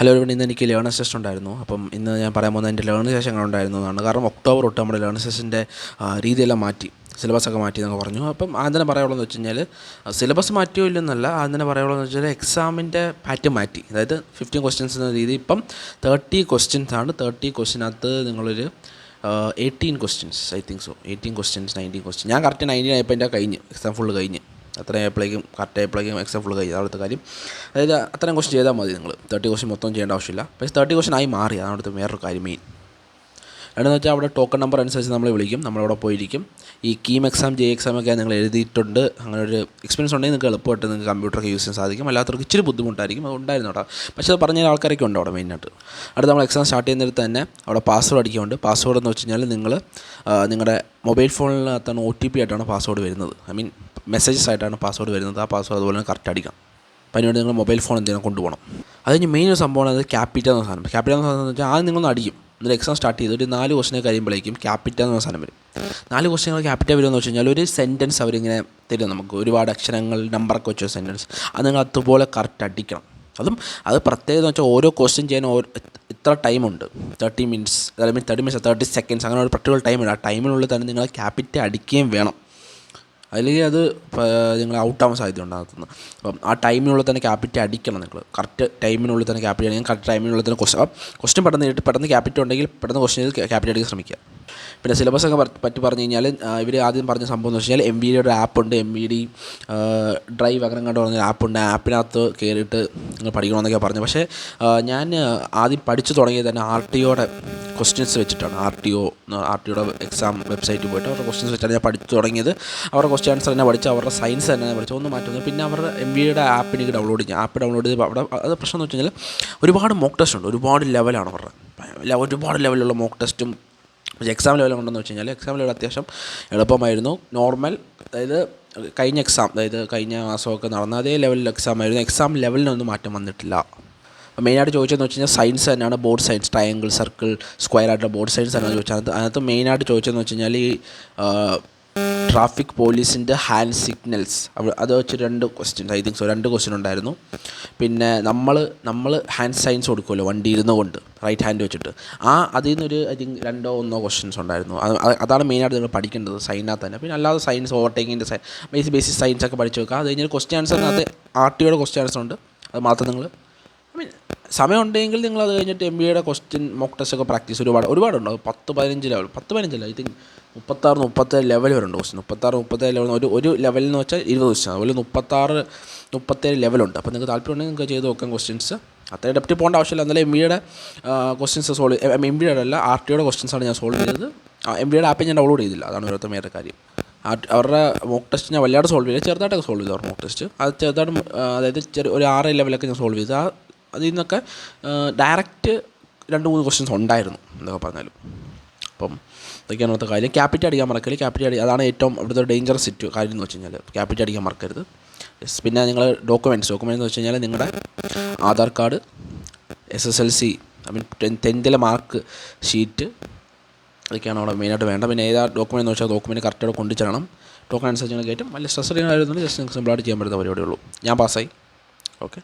Hello ഇവിടെ ഇന്ന് എനിക്ക് ലേണർ സെഷൻ ഉണ്ടായിരുന്നു. അപ്പം ഇന്ന് ഞാൻ പറയാൻ പോകുന്നത് എന്റെ ലേണർ സെഷൻ ഉണ്ടായിരുന്നു എന്നാണ്. കാരണം ഒക്ടോബർ തൊട്ട് നമ്മുടെ ലേണർ സെഷന്റെ രീതിയെല്ലാം മാറ്റി സിലബസ് ഒക്കെ മാറ്റി എന്നൊക്കെ പറഞ്ഞു. അപ്പം ആദ്യം തന്നെ പറയാനുള്ളതെന്ന് വെച്ച് കഴിഞ്ഞാൽ സിലബസ് മാറ്റിയോ ഇല്ലെന്നല്ല ആദ്യം തന്നെ പറയാനുള്ളതെന്ന് വെച്ചാൽ എക്സാമിന്റെ പാറ്റേൺ മാറ്റി. അതായത് ഫിഫ്റ്റീൻ ക്വസ്റ്റ്യൻസ് എന്ന രീതി. ഇപ്പം തേർട്ടി ക്വസ്റ്റ്യൻസ് ആണ്. തേർട്ടി ക്വസ്റ്റ്യനകത്ത് നിങ്ങളൊരു eighteen questions I think so eighteen questions nineteen question ഞാൻ കറക്റ്റ് നയന്റീൻ ആയപ്പോൾ എന്റെ കഴിഞ്ഞ്. എക്സാം ഫുൾ കഴിഞ്ഞ്. അത്രയും ആയപ്പോഴേക്കും കറക്റ്റ് ആയപ്പോഴേക്കും എക്സാം ഫുൾ കഴിഞ്ഞു അവിടുത്തെ കാര്യം. അതായത് അത്രയും ക്വസ്റ്റ്യൻ ചെയ്താൽ മതി നിങ്ങൾ തേർട്ടി ക്വസ്റ്റ്യൻ മൊത്തം ചെയ്യേണ്ട ആവശ്യമില്ല. പക്ഷേ തേർട്ടി ക്വസ്റ്റ്യൻ ആയി മാറി. അതാണ് അവിടുത്തെ വേറൊരു കാര്യം മെയിൻ രണ്ടെന്ന് വെച്ചാൽ അവിടെ ടോക്കൺ നമ്പർ അനുസരിച്ച് നമ്മളെ വിളിക്കും. നമ്മളവിടെ പോയിരിക്കും. ഈ കീം എക്സാം ജെ എക്സാം ഒക്കെ നിങ്ങൾ എഴുതിയിട്ടുണ്ട്. അങ്ങനെ ഒരു എക്സ്പീരിയൻസ് ഉണ്ടെങ്കിൽ നിങ്ങൾക്ക് എളുപ്പമായിട്ട് നിങ്ങൾക്ക് കമ്പ്യൂട്ടറൊക്കെ യൂസ് ചെയ്യാൻ സാധിക്കും. അല്ലാത്തവർക്ക് ഇച്ചിരി ബുദ്ധിമുട്ടായിരിക്കും. അത് ഉണ്ടായിരുന്നു കേട്ടോ. പക്ഷേ അത് പറഞ്ഞ ആൾക്കാരൊക്കെ ഉണ്ട് അവിടെ മെയിനായിട്ട് അടുത്ത് നമ്മൾ എക്സാം സ്റ്റാർട്ട് ചെയ്യുന്നതിൽ തന്നെ അവിടെ പാസ്വേഡ് അടിക്കുന്നുണ്ട്. പാസ്വേഡ് എന്ന് വെച്ച് കഴിഞ്ഞാൽ നിങ്ങൾ നിങ്ങളുടെ മൊബൈൽ ഫോണിനകത്താണ് ഒ ടി പി ആയിട്ടാണ് പാസ്വേഡ് വരുന്നത്. ഐ മീൻ മെസ്സേജസ് ആയിട്ടാണ് പാസ്വേഡ് വരുന്നത്. ആ പാസ്വേഡ് അതുപോലെ തന്നെ കറക്റ്റ് അടിക്കണം അപ്പോൾ അതിനുവേണ്ടി നിങ്ങൾ മൊബൈൽ ഫോൺ എന്തെങ്കിലും കൊണ്ടുപോകണം. അതിന് മെയിൻ ഒരു സംഭവമാണ് അത് ക്യാപിറ്റ എന്ന സാധനം. ക്യാപിറ്റ എന്ന സാധനം എന്ന് വെച്ചാൽ ആദ്യം നിങ്ങളൊന്ന് അടിക്കും. എന്നിട്ട് എക്സാം സ്റ്റാർട്ട് ചെയ്ത് ഒരു നാല് ക്വസ്റ്റിനെ കഴിയുമ്പോഴേക്കും ക്യാപിറ്റൽ എന്ന സാധനം വരും. നാല് ക്വസ്റ്റ്യങ്ങൾ ക്യാപിറ്റ വരുമെന്ന് വെച്ച് കഴിഞ്ഞാൽ ഒരു സെന്റൻസ് അവരിങ്ങനെ തരും നമുക്ക്. ഒരുപാട് അക്ഷരങ്ങൾ നമ്പറൊക്കെ വെച്ച സെന്റൻസ് അത് നിങ്ങൾ അതുപോലെ കറക്റ്റ് അടിക്കണം. അതും അത് പ്രത്യേകത എന്ന് വെച്ചാൽ ഓരോ ക്വസ്റ്റ്യൻ ചെയ്യാൻ ഓരോ ഇത്ര ടൈമുണ്ട് thirty minutes mean thirty minutes thirty seconds അങ്ങനെ ഒരു പർട്ടിക്കുലർ ടൈമുണ്ട് ആ ടൈമിനുള്ളിൽ തന്നെ നിങ്ങൾ ക്യാപിറ്റ അടിക്കുകയും വേണം. അല്ലെങ്കിൽ അത് നിങ്ങൾ ഔട്ടാവാൻ സാധ്യത ഉണ്ടാക്കുന്നത് അപ്പം ആ ടൈമിനുള്ളിൽ തന്നെ ക്യാപിറ്റൽ അടിക്കണം നിങ്ങൾ കറക്റ്റ് ടൈമിനുള്ളിൽ തന്നെ ക്യാപിറ്റൽ അടിക്കണം. കറക്റ്റ് ടൈമിനുള്ളിൽ തന്നെ ക്വസ്റ്റ്യൻ ക്വസ്റ്റ്യൻ പെട്ടെന്ന് പെട്ടെന്ന് ക്യാപിറ്റൽ ഉണ്ടെങ്കിൽ പെട്ടെന്ന് ക്വസ്റ്റ്യൻ ക്യാപിറ്റൽ അടിക്കാൻ ശ്രമിക്കുക. പിന്നെ സിലബസ് ഒക്കെ പറ്റി പറഞ്ഞു കഴിഞ്ഞാൽ ഇവർ ആദ്യം പറഞ്ഞ സംഭവം എന്ന് വെച്ച് കഴിഞ്ഞാൽ എം വി ഡിയുടെ ആപ്പ് ഉണ്ട്. എം വി ഡി ഡ്രൈവ് അങ്ങനെ കണ്ടു പറഞ്ഞ ആപ്പുണ്ട് ആപ്പിനകത്ത് കയറിയിട്ട് നിങ്ങൾ പഠിക്കണമെന്നൊക്കെ പറഞ്ഞു. പക്ഷേ ഞാൻ ആദ്യം പഠിച്ചു തുടങ്ങിയത് തന്നെ ആർ ടി ഒയുടെ ക്വസ്റ്റ്യൻസ് വെച്ചിട്ടാണ്. R T O R T ഒയുടെ എക്സാം വെബ്സൈറ്റിൽ പോയിട്ട് അവരുടെ ക്വസ്റ്റ്യൻസ് വെച്ചിട്ടാണ് ഞാൻ പഠിച്ചു തുടങ്ങിയത്. അവരുടെ ക്വസ്റ്റ്യൻ ആൻസർ തന്നെ പഠിച്ചു അവരുടെ സയൻസ് തന്നെ പഠിച്ചു. ഒന്നും മാറ്റുന്നു പിന്നെ അവരുടെ എം വി ഡിയുടെ ആപ്പ് എനിക്ക് ഡൗൺലോഡ് ചെയ്യാം. ആപ്പ് ഡൗൺലോഡ് ചെയ്ത് അവിടെ അത് പ്രശ്നം എന്ന് വെച്ച് കഴിഞ്ഞാൽ ഒരുപാട് മോക്ക് ടെസ്റ്റ് ഉണ്ട്. ഒരുപാട് ലെവലാണ് അവരുടെ. ഒരുപാട് ലെവലുള്ള മോക്ക് ടെസ്റ്റും എക്സാം ലെവൽ ഉണ്ടെന്ന് വെച്ച് കഴിഞ്ഞാൽ എക്സാം ലെവൽ അത്യാവശ്യം എളുപ്പമായിരുന്നു. നോർമൽ അതായത് കഴിഞ്ഞ എക്സാം അതായത് കഴിഞ്ഞ മാസമൊക്കെ നടന്ന അതേ ലെവലിൽ എക്സാം ആയിരുന്നു. എക്സാം ലെവലിനൊന്നും മാറ്റം വന്നിട്ടില്ല. അപ്പോൾ മെയിനായിട്ട് ചോദിച്ചതെന്ന് വെച്ച് കഴിഞ്ഞാൽ സയൻസ് തന്നെയാണ് board science triangle circle square ആയിട്ടുള്ള ബോർഡ് സയൻസ് തന്നെയാണ് ചോദിച്ചത്. അതിനകത്ത് മെയിനായിട്ട് ചോദിച്ചതെന്ന് വെച്ച് കഴിഞ്ഞാൽ ഈ ട്രാഫിക് പോലീസിന്റെ ഹാൻഡ് സിഗ്നൽസ്. അത് വെച്ച് രണ്ട് ക്വസ്റ്റ്യൻസ് ഐ തിങ്ക് സോ രണ്ട് ക്വസ്റ്റ്യൻ ഉണ്ടായിരുന്നു. പിന്നെ നമ്മൾ നമ്മൾ ഹാൻഡ് സൈൻസ് കൊടുക്കുമല്ലോ വണ്ടി ഇരുന്നു കൊണ്ട് റൈറ്റ് ഹാൻഡ് വെച്ചിട്ട്. ആ അതിൽ നിന്നൊരു ഐ തിങ്ക് രണ്ടോ ഒന്നോ ക്വസ്റ്റ്യൻസ് ഉണ്ടായിരുന്നു. അതാണ് മെയിനായിട്ട് നിങ്ങൾ പഠിക്കേണ്ടത് സൈനകത്ത് തന്നെ. പിന്നെ അല്ലാതെ സയൻസ് ഓവർടേക്കിന്റെ സൈൻ ബേസിക് ബേസിക് സയൻസ് ഒക്കെ പഠിച്ചു വെക്കുക. അത് കഴിഞ്ഞാൽ ക്വസ്റ്റ്യൻ ആൻസറിനകത്ത് ആർ ടിയുടെ ക്വസ്റ്റ്യൻ ആൻസർ ഉണ്ട്. അത് മാത്രം നിങ്ങൾ ഐ മീൻ സമയം ഉണ്ടെങ്കിൽ നിങ്ങൾ അത് കഴിഞ്ഞിട്ട് എം ബി എയുടെ ക്വസ്റ്റ്യൻ മോക്ക് ടെസ്റ്റ് ഒക്കെ പ്രാക്ടീസ് ഒരുപാട് ഒരുപാടുണ്ടാവും പത്ത് പതിനഞ്ച് ലെവൽ പത്ത് പതിനഞ്ചല്ല ഐ തിങ്ക് മുപ്പത്താറ് മുപ്പത്തേഴ് ലെവൽ വരെ ഉണ്ട് ക്വസ്റ്റ്യൻ മുപ്പത്താറ് മുപ്പത്തേഴ് ലെവൽ ഒരു ഒരു ലെവലിൽ എന്ന് വെച്ചാൽ ഇരുപത് ക്വസ്റ്റ്യൻ അതുപോലെ മുപ്പത്താറ് മുപ്പത്തേഴ് ലെവലുണ്ട് അപ്പോൾ നിങ്ങൾക്ക് താല്പര്യം ഉണ്ടെങ്കിൽ നിങ്ങൾക്ക് ചെയ്ത് നോക്കാം ക്വസ്റ്റ്യൻസ് അത്ര ഡെപ്റ്റി പോകേണ്ട ആവശ്യമില്ല. എന്നാലും എം ബിയുടെ ക്വസ്റ്റ്യൻസ് സോൾവ് എം ബിയുടെ അല്ല ആർ ടിയുടെ ക്വസ്റ്റ്യൻസാണ് ഞാൻ സോൾവ് ചെയ്തത്. എം ബിയുടെ ആപ്പ് ഞാൻ ഡൗൺലോഡ് ചെയ്തില്ല. അതാണ് ഓരോരുത്തർ വേറെ കാര്യം. അവരുടെ മോക്ക് ടെസ്റ്റ് ഞാൻ വല്ലാതെ സോൾവ് ചെയ്തില്ല. ചെറുതായിട്ടൊക്കെ സോൾവ് ചെയ്തു. അവരുടെ മോക്ക് ടെസ്റ്റ് അത് ചെറുതായിട്ട് അതായത് ചെറിയ ഒരു ആറ് ലെവലൊക്കെ ഞാൻ സോൾവ് ചെയ്തു. ആ അതിൽ നിന്നൊക്കെ ഡയറക്റ്റ് രണ്ട് മൂന്ന് ക്വസ്റ്റ്യൻസ് ഉണ്ടായിരുന്നു എന്നൊക്കെ പറഞ്ഞാലും. അപ്പം ഇതൊക്കെയാണ് അവിടുത്തെ കാര്യം. ക്യാപിറ്റൽ അടിക്കാൻ മറക്കരുത്. ക്യാപിറ്റൽ അടി അതാണ് ഏറ്റവും ഇവിടുത്തെ ഡേഞ്ചറസ് സിറ്റു കാര്യം എന്ന് വെച്ച് കഴിഞ്ഞാൽ ക്യാപിറ്റൽ അടിക്കാൻ മറക്കരുത്. യെസ് പിന്നെ നിങ്ങൾ ഡോക്യുമെന്റ്സ് ഡോക്യുമെന്റ്സ് എന്ന് വെച്ച് കഴിഞ്ഞാൽ നിങ്ങളുടെ Aadhaar card S S L C I mean ten ടെൻത്തിലെ mark sheet അതൊക്കെയാണ് അവിടെ മെയിനായിട്ട് വേണ്ടത്. പിന്നെ ഏതാ ഡോക്യുമെന്റ് എന്ന് വെച്ചാൽ ഡോക്യുമെന്റ് കറക്റ്റായിട്ട് കൊണ്ടുചെല്ലണം ടോക്കൺ അനുസരിച്ച് കയറ്റും. വലിയ സ്ട്രെസ് അടിക്കുന്ന കാര്യമൊന്നും ജസ്റ്റ് നിങ്ങൾക്ക് സിമ്പിളായിട്ട് ചെയ്യാൻ പറ്റുന്ന പരിപാടിയുള്ളൂ ഞാൻ പാസ്സായി ഓക്കെ